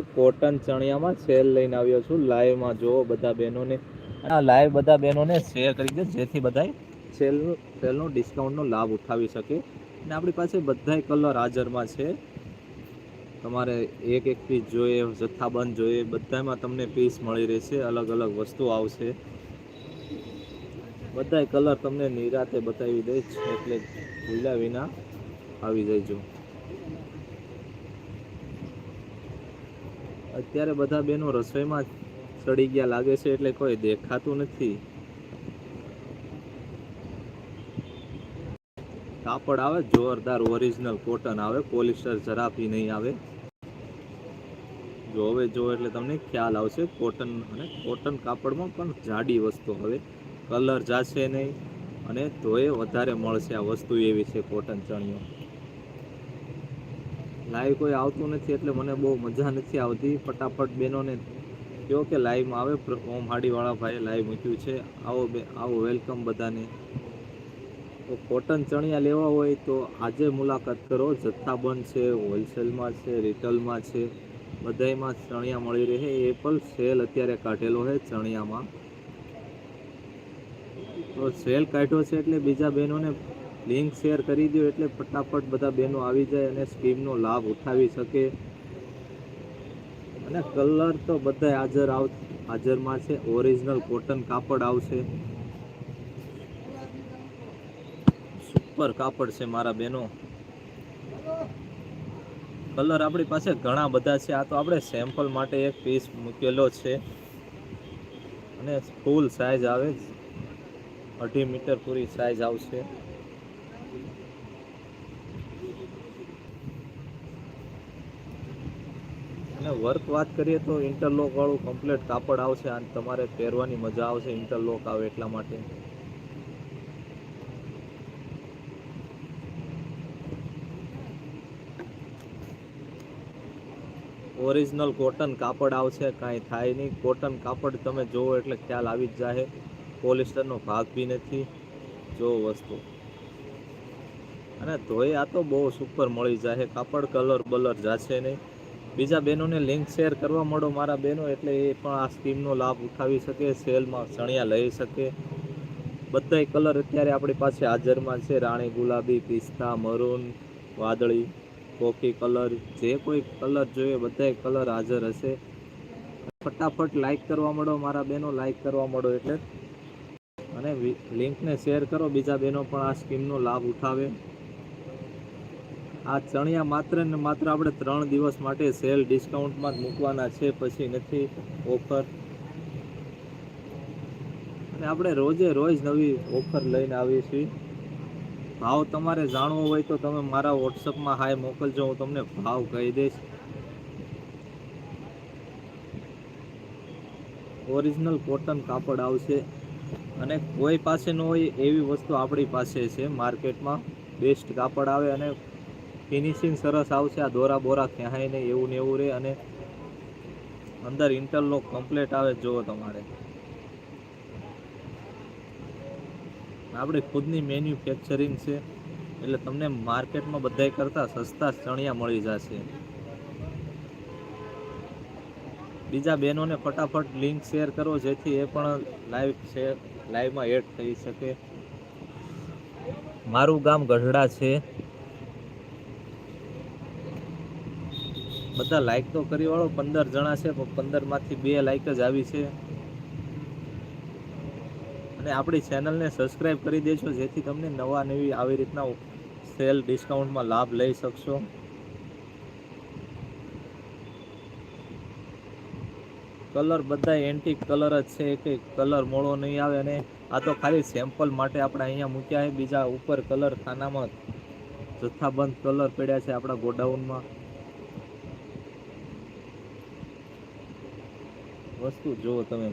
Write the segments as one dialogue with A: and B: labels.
A: Cotton ચણિયામાં cell લઈને આવ્યો છું. લાઈવમાં જોવો બધા બહેનોને. લાઈવ બધા બહેનોને શેર કરી દે, જેથી બધાય સેલ સેલનો ડિસ્કાઉન્ટનો લાભ ઉઠાવી શકે. અને આપણી પાસે બધાય કલર હાજરમાં છે. તમારે એક એક પીસ જોઈએ, જથ્થાબંધ જોઈએ, બધામાં તમને પીસ મળી રહેશે. અલગ અલગ વસ્તુ આવશે. બધાય કલર તમને નિરાતે બતાવી દઈશ. એટલે ભૂલ્યા વિના આવી જજો. અત્યારે બધા બહેનો રસોઈમાં ચડી ગયા લાગે છે એટલે કોઈ દેખાતું નથી. કાપડ આવે, જોરદાર ઓરિજિનલ કોટન આવે પોલિસ્ટર જરા બી નહીં આવે. જો હવે જો એટલે તમને ખ્યાલ આવશે કોટન અને કોટન કાપડમાં પણ જાડી વસ્તુ હવે કલર જાશે નહીં અને તોય વધારે મળશે આ વસ્તુ એવી છે કોટન ચણિયો. લાઈવ કોઈ આવતું નથી એટલે મને બહુ મજા નથી આવતી. ફટાફટ બહેનોને કહો કે લાઈવમાં આવે. ઓમ હાડીવાળા ભાઈએ લાઈવ મૂક્યું છે. આવો બે આવો વેલકમ બધાને. તો કોટન ચણિયા લેવા હોય તો આજે મુલાકાત કરો. જથ્થાબંધ છે હોલસેલમાં છે રિટેલમાં છે. બધાયમાં ચણિયા મળી રહે. એ પણ સેલ અત્યારે કાઢેલો છે ચણિયામાં. તો સેલ કાઢ્યો છે એટલે બીજા બહેનોને લિંક શેર કરી દો એટલે ફટાફટ બધા બહેનો આવી જાય અને સ્કીમનો લાભ ઉઠાવી શકે. અને કલર તો બધા હાજર આવ, હાજરમાં છે. ઓરિજિનલ કોટન કાપડ આવશે. સુપર કાપડ છે મારા બહેનો કલર આપણી પાસે ઘણા બધા છે. આ તો આપણે સેમ્પલ માટે એક પીસ મૂકેલો છે. અને ફૂલ સાઇઝ આવે અઢી મીટર પૂરી સાઈઝ આવશે. વર્ક વાત કરીએ તો ઇન્ટરલોક વાળું કમ્પ્લીટ કાપડ આવશે અને તમારે પહેરવાની મજા આવશે ઇન્ટરલોક આવે એટલા માટે. ઓરિજિનલ કોટન કાપડ આવશે, કાંઈ થાય નહીં. કોટન કાપડ તમે જોવો એટલે ખ્યાલ આવી જ જાય પોલિસ્ટરનો ભાગ બી નથી. જો વસ્તુ. અને ધોઈ આ તો બહુ સુપર મળી જાય કાપડ કલર બલર જાશે નહીં. બીજા બહેનોને લિંક શેર કરવા મળો. મારા બહેનો એટલે એ પણ આ સ્કીમનો લાભ ઉઠાવી શકે, સેલમાં ચણિયા લઈ શકે. બધાય કલર અત્યારે આપણી પાસે હાજરમાં છે. રાણી ગુલાબી, પિસ્તા, મરૂન, વાદળી કોફી કલર જે કોઈ કલર જોઈએ બધાય કલર હાજર હશે. ફટાફટ લાઈક કરવા મળો. મારા બહેનો લાઈક કરવા મળો એટલે. અને લિંકને શેર કરો. બીજા બહેનો પણ આ સ્કીમનો લાભ ઉઠાવે. આ ચણિયા માત્ર ને માત્ર આપણે ત્રણ દિવસ માટે સેલ ડિસ્કાઉન્ટમાં જ મૂકવાના છે, પછી નથી ઓફર. અને આપણે રોજે રોજ નવી ઓફર લઈને આવીએ છીએ. ભાવ તમારે જાણવો હોય તો તમે મારા વોટ્સઅપમાં હાય મોકલજો, હું તમને ભાવ કહી દઈશ. ઓરિજિનલ કોટન કાપડ આવશે અને કોઈ પાસે ન હોય એવી વસ્તુ આપણી પાસે છે, માર્કેટમાં. બેસ્ટ કાપડ આવે અને ફિનિશિંગ સરસ આવશે. આ દોરા બોરા ક્યાંય નહીં, એવું ને એવું રહે અને અંદર ઇન્ટરલોક કમ્પ્લેટ આવે જુઓ તમારે. આપણી ખુદની મેન્યુફેક્ચરિંગ છે, એટલે તમને માર્કેટમાં બધાય કરતાં સસ્તા ચણિયા મળી જશે. બીજા બહેનોને ફટાફટ લિંક શેર કરો, જેથી એ પણ લાઈવ શેર લાઈવમાં એડ થઈ શકે. મારું ગામ ગઢડા છે. બધા લાઈક તો કરી વાળો, પંદર જણા છે, પણ પંદરમાંથી બે લાઈક જ આવી છે. અને આપણી ચેનલને સબસ્ક્રાઈબ કરી દેજો, જેથી તમને નવા નવી આવી રીતના સેલ ડિસ્કાઉન્ટમાં લાભ લઈ શકશો. કલર બધા એન્ટિક કલર જ છે કે કલર મોળો નહીં આવે અને આ તો ખાલી સેમ્પલ માટે આપણે અહીંયા મૂક્યા છે, બીજા ઉપર કલર ખાનામાં જથ્થાબંધ કલર પડ્યા છે આપણા ગોડાઉનમાં. વસ્તુ જુઓ તમે.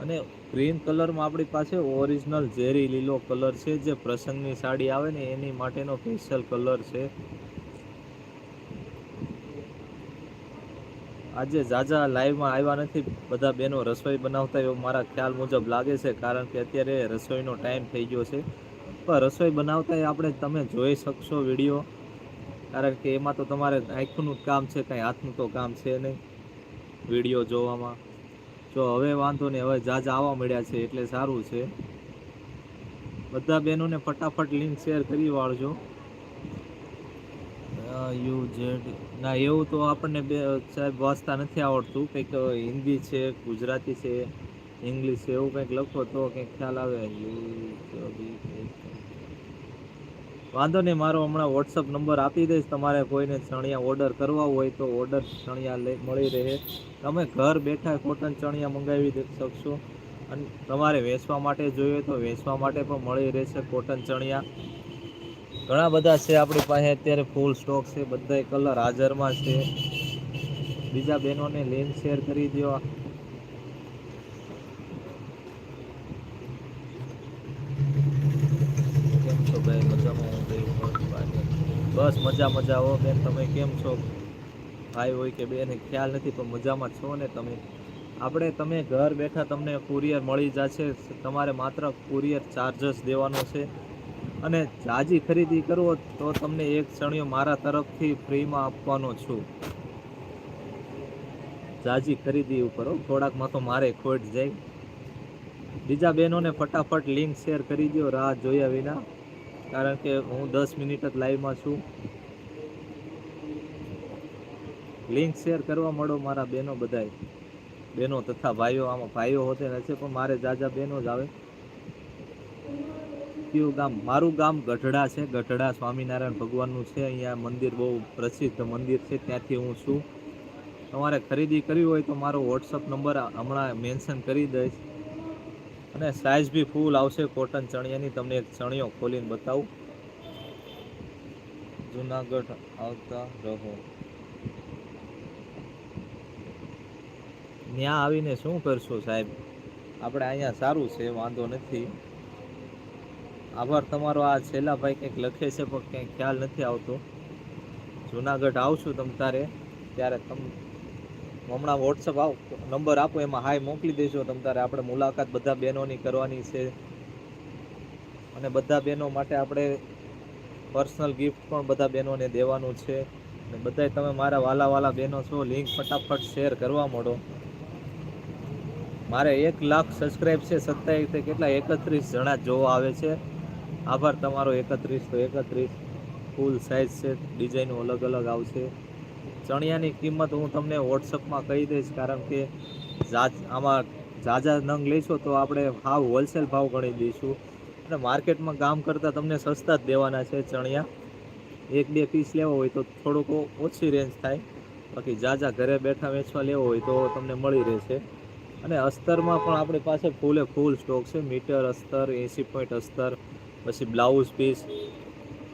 A: અને ગ્રીન કલરમાં આપણી પાસે ઓરિજિનલ ઝેરી લીલો કલર છે, જે પ્રસંગની સાડી આવે ને, એની માટેનો સ્પેશિયલ કલર છે. આજે જાજા લાઈવમાં આવ્યા નથી, બધા બહેનો રસોઈ બનાવતા એવું મારા ખ્યાલ મુજબ લાગે છે, કારણ કે અત્યારે રસોઈનો ટાઈમ થઈ ગયો છે. પણ રસોઈ બનાવતા આપણે તમે જોઈ શકશો વીડિયો. કારણ કે એમાં તો તમારે આંખનું જ કામ છે, કાંઈ હાથનું તો કામ છે નહીં. વીડિયો જોવામાં. જો હવે વાંધો નહીં, હવે જાજા આવવા મળ્યા છે, એટલે સારું છે. બધા બહેનોને ફટાફટ લિંક શેર કરી વાળજો. યુ જેડ ના, એવું તો આપણને બે, સાહેબ, વાંચતા નથી આવડતું. કંઈક હિન્દી છે, ગુજરાતી છે, ઇંગ્લિશ છે, એવું કંઈક લખો તો કંઈક ખ્યાલ આવે. યુ વાંધો નહીં, મારો હમણાં વોટ્સઅપ નંબર આપી દઈશ. તમારે કોઈને ચણિયા ઓર્ડર કરવા હોય તો ઓર્ડર ચણિયા મળી રહે. તમે ઘર બેઠા કોટન ચણિયા મંગાવી શકશો. અને તમારે વેચવા માટે જોઈએ તો વેચવા માટે પણ મળી રહેશે કોટન ચણિયા. ઘણા બધા છે આપણી પાસે. અત્યારે ફૂલ સ્ટોક છે. બધા કલર હાજરમાં છે. બીજા બહેનોને લિંક શેર કરી દો કેમ છો ભાઈ મજામાં હું ભાઈ હું બસ મજા મજા હો બેન, તમે કેમ છો? ભાઈ હોય કે બેન, ખ્યાલ નથી, પણ મજામાં છો ને તમે? આપણે, તમે ઘર બેઠા તમને કુરિયર મળી જશે, તમારે માત્ર કુરિયર ચાર્જસ દેવાનો છે. અને જાજી ખરીદી કરો તો તમને એક ચણિયો મારા તરફથી ફ્રીમાં આપવાનો છું. જાજી ખરીદી ઉપર થોડાકમાં તો મારે ખોટ જાય. બીજા બહેનોને ફટાફટ લિંક શેર કરી દો રાહ જોયા વિના. કારણ કે હું દસ મિનિટ જ લાઈવમાં છું. લિંક શેર કરવા મળો મારા બહેનો બધાય. બહેનો તથા ભાઈઓ, આમાં ભાઈઓ હોતે નથી પણ મારે જાજા બહેનો જ આવે. કયું ગામ? મારું ગામ ગઢડા છે, ગઢડા સ્વામિનારાયણ ભગવાનનું છે. અહીંયા મંદિર બહુ પ્રસિદ્ધ મંદિર છે, ત્યાંથી હું છું. તમારે ખરીદી કરવી હોય તો મારો વોટ્સઅપ નંબર હમણાં મેન્શન કરી દઈશ. અને સાઇઝ બી ફૂલ આવશે કોટન ચણિયાની. તમને એક ચણિયો ખોલીને બતાવું. જુનાગઢ આવતા રહો. ત્યાં આવીને શું કરશો સાહેબ? આપણે અહીંયા સારું છે, વાંધો નથી. આભાર તમારો, આ છેલ્લા ભાઈ કંઈક લખે છે, પણ ક્યાંય ખ્યાલ નથી આવતો. જુનાગઢ આવશું તમ તારે, ત્યારે તમ હમણાં વોટ્સઅપ આવ, નંબર આપો, એમાં હાય મોકલી દેજો, તમ તારે આપણે મુલાકાત બધા બહેનોની કરવાની છે. અને બધા બહેનો માટે આપણે પર્સનલ ગિફ્ટ પણ બધા બહેનોને દેવાનું છે. અને બધાય તમે મારા વાલા વાલા બહેનો છો લિંક ફટાફટ શેર કરવા માંડો. મારે એક લાખ સબસ્ક્રાઈબ છે સત્યાવીસ કેટલા? એકત્રીસ જણા જોવા આવે છે. આભાર તમારો, એકત્રીસ તો એકત્રીસ. ફૂલ સાઇઝ છે ડિઝાઇનો અલગ અલગ આવશે. ચણિયાની કિંમત હું તમને વોટ્સઅપમાં કહી દઈશ, કારણ કે જાજ આમાં ઝાઝા નંગ લઈશો તો આપણે હાવ હોલસેલ ભાવ ગણી દઈશું. અને માર્કેટમાં કામ કરતાં તમને સસ્તા જ દેવાના છે ચણિયા. એક બે પીસ લેવો હોય તો થોડુંક ઓછી રેન્જ થાય. બાકી ઝાઝા ઘરે બેઠા વેચવા લેવો હોય તો તમને મળી રહેશે. અને અસ્તરમાં પણ આપણી પાસે ફૂલે ફૂલ સ્ટોક છે. મીટર અસ્તર એંસી પોઈન્ટ અસ્તર, પછી બ્લાઉઝ પીસ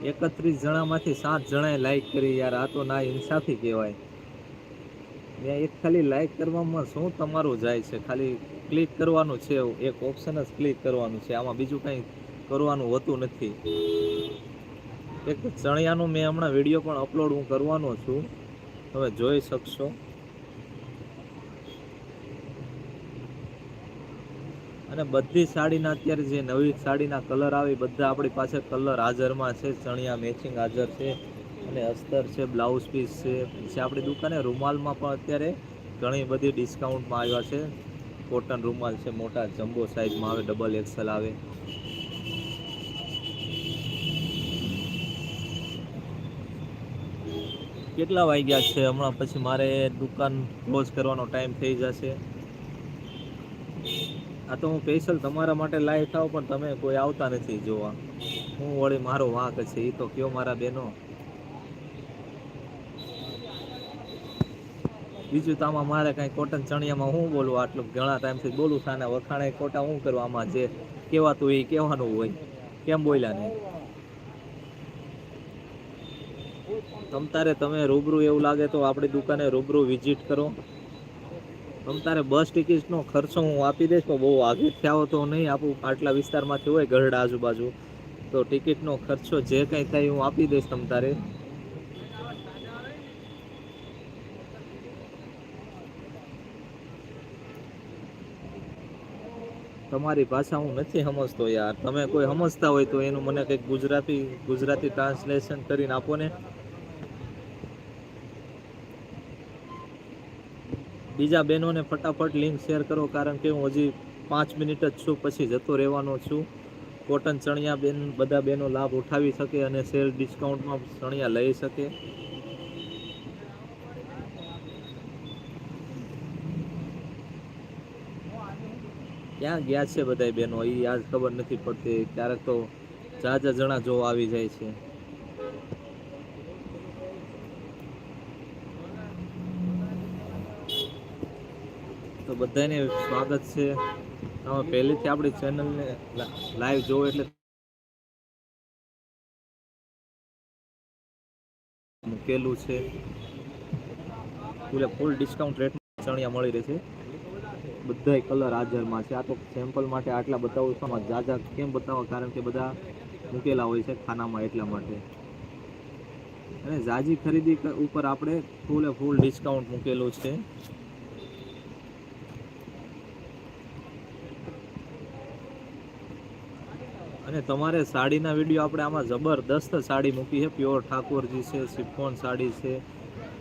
A: એકત્રીસ જણામાંથી સાત જણાએ લાઈક કરી. યાર, આ તો ના ઇન્સાફી કહેવાય. ત્યાં એક ખાલી લાઈક કરવામાં શું તમારું જાય છે? ખાલી ક્લિક કરવાનું છે એક ઓપ્શન જ ક્લિક કરવાનું છે. આમાં બીજું કંઈ કરવાનું હોતું નથી. એક જણિયાનું મેં હમણાં વીડિયો પણ અપલોડ હું કરવાનો છું. તમે જોઈ શકશો. અને બધી સાડીના અત્યારે જે નવી સાડીના કલર આવે બધા આપણી પાસે કલર હાજરમાં છે, ચણિયા મેચિંગ હાજર છે અને અસ્તર છે બ્લાઉઝ પીસ છે. પછી આપણી દુકાને રૂમાલમાં પણ અત્યારે ઘણી બધી ડિસ્કાઉન્ટમાં આવ્યા છે. કોટન રૂમાલ છે, મોટા જમ્બો સાઇઝમાં આવે ડબલ એક્સેલ આવે. કેટલા વાગ્યા છે? હમણાં પછી મારે દુકાન ક્લોઝ કરવાનો ટાઈમ થઈ જશે. આ તો હું સ્પેશિયલ તમારા માટે લાઈવ થાવ, પણ તમે કોઈ આવતા નથી જોવા. હું વળી મારો વાંક છે એ તો કયો મારા બેનો. બીજું તો આમાં મારે કાંઈ કોટન ચણિયામાં હું બોલું? આટલું ઘણા ટાઈમથી બોલું છું અને વખાણે ખોટા હું કરું? આમાં જે કહેવાતું એ કહેવાનું હોય. કેમ બોલ્યા નહીં? તમ તારે તમે રૂબરૂ એવું લાગે તો આપણી દુકાને રૂબરૂ વિઝિટ કરો. તમ તારે બસ ટિકિટનો ખર્ચો હું આપી દઈશ, પણ બહુ આગળ થયા તો નહીં આપું. આટલા વિસ્તારમાંથી હોય ગઢડા આજુબાજુ. તો ટિકિટનો ખર્ચો જે કંઈ થાય હું આપી દઈશ તમ તારે. તમારી ભાષા હું નથી સમજતો યાર. તમે કોઈ સમજતા હોય તો એનું મને કંઈક ગુજરાતી ગુજરાતી ટ્રાન્સલેશન કરીને આપો ને. બીજા બહેનોને ફટાફટ લિંક શેર કરો, કારણ કે હું હજી પાંચ મિનિટ જ છું, પછી જતો રહેવાનો છું. કોટન ચણિયા બેન, બધા બહેનો લાભ ઉઠાવી શકે અને સેલ ડિસ્કાઉન્ટમાં ચણિયા લઈ શકે. ક્યાં ગયા છે બધા બહેનો? એ આજ ખબર નથી પડતી. ક્યારેક તો જાજા જણા જોવા આવી જાય છે. તો બધાને સ્વાગત છે. તમે પહેલેથી આપણી ચેનલને લાઈવ જોવો એટલે મૂકેલું છે. એટલે ફૂલ ડિસ્કાઉન્ટ રેટમાં ચણિયા મળી રહેશે બધાય કલર હાજરમાં છે. આ તો સેમ્પલ માટે આટલા બતાવું છું. જાજા કેમ બતાવો? કારણ કે બધા મૂકેલા હોય છે ખાનામાં એટલા માટે. અને જાજી ખરીદી ઉપર આપણે ફૂલે ફૂલ ડિસ્કાઉન્ટ મૂકેલું છે. અને તમારે સાડીના વીડિયો આપણે આમાં જબરદસ્ત સાડી મૂકી છે. પ્યોર ઠાકોરજી છે, સિફોન સાડી છે,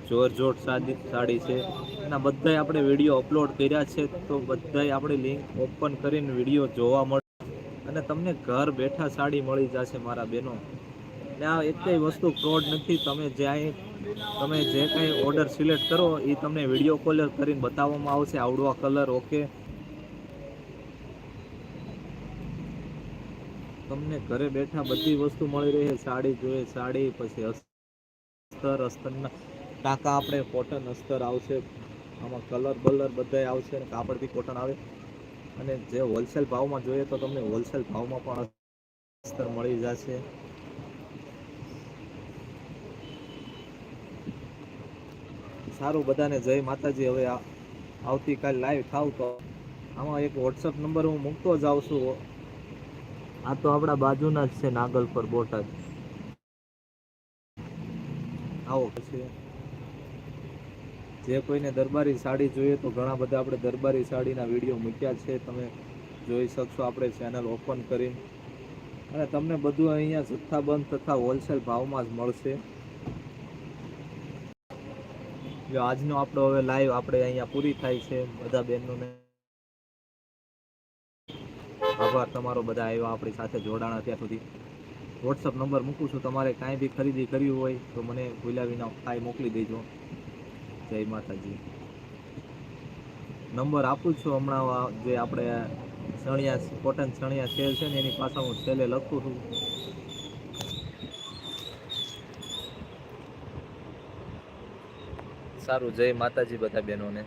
A: જોરજોટ સાડી સાડી છે. એના બધાય આપણે વીડિયો અપલોડ કર્યા છે, તો બધાય આપણે લિંક ઓપન કરીને વીડિયો જોવા મળે અને તમને ઘર બેઠા સાડી મળી જશે, મારા બહેનો અને આ એક કંઈ વસ્તુ ફ્રોડ નથી, તમે જ્યાં તમે જે કંઈ ઓર્ડર સિલેક્ટ કરો એ તમને વીડિયો કોલર કરીને બતાવવામાં આવશે. આવડવા કલર ઓકે તમને ઘરે બેઠા બધી વસ્તુ મળી રહે, સાડી જોઈએ, સાડી, પછી અસ્તર, અસ્તરના ટાંકા આપણે કોટન અસ્તર આવશે, આમાં કલર બલર બધાય આવશે અને કાપડ બી કોટન આવે. અને જે હોલસેલ ભાવમાં જોઈએ તો તમને હોલસેલ ભાવમાં પણ અસ્તર મળી જશે. સારું બધાને જય માતાજી. હવે આવતીકાલ લાઈવ થાવ તો આમાં એક વોટ્સઅપ નંબર હું મૂકતો જ આવું છું. આ તો આપણા બાજુના જ છે, નાગલ પર બોટાદ. આવો. પછી જે કોઈને દરબારી સાડી જોઈએ તો ઘણા બધા આપણે દરબારી સાડીના વીડિયો મૂક્યા છે, તમે જોઈ શકશો આપણે ચેનલ ઓપન કરીને. અને તમને બધું અહીંયા જથ્થાબંધ તથા હોલસેલ ભાવમાં જ મળશે. જો આજનો આપણો હવે લાઈવ આપણે અહીંયા પૂરી થાય છે, બધા બહેનોને. આભાર તમારો બધા આવ્યા આપણી સાથે જોડાણ અત્યાર સુધી. વોટ્સઅપ નંબર મૂકું છું. તમારે કાંઈ બી ખરીદી કરવી હોય તો મને ભૂલ્યા વિના ફાઈ મોકલી દેજો. જય માતાજી. નંબર આપું છું હમણાં જે આપણે ચણિયા કોટન સણિયા સેલ છે ને એની પાછળ હું સેલે લખું છું. સારું, જય માતાજી બધા બહેનોને.